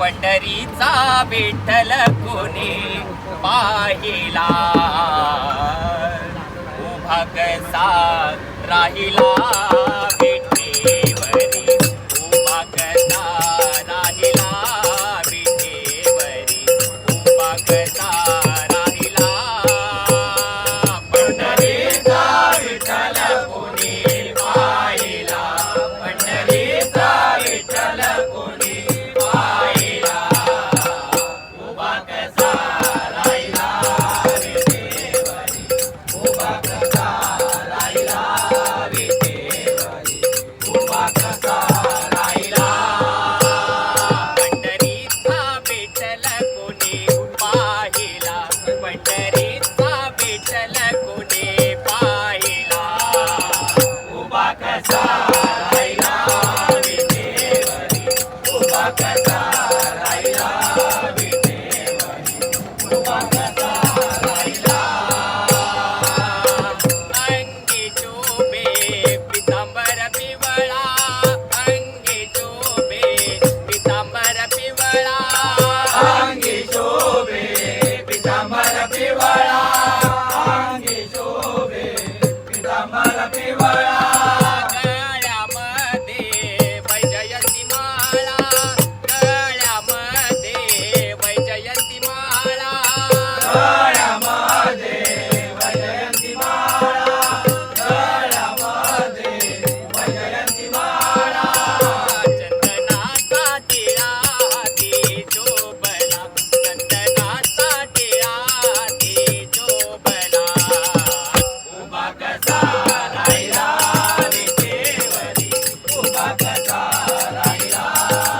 पंढरीचा विठ्ठल कोणी पाहिला. उभा कसा राहिला. पंढरीचा विठ्ठल कोणी पाहिला? उभा कसा राहिला विठेवरी? उभा कसा We Bivara. Bye.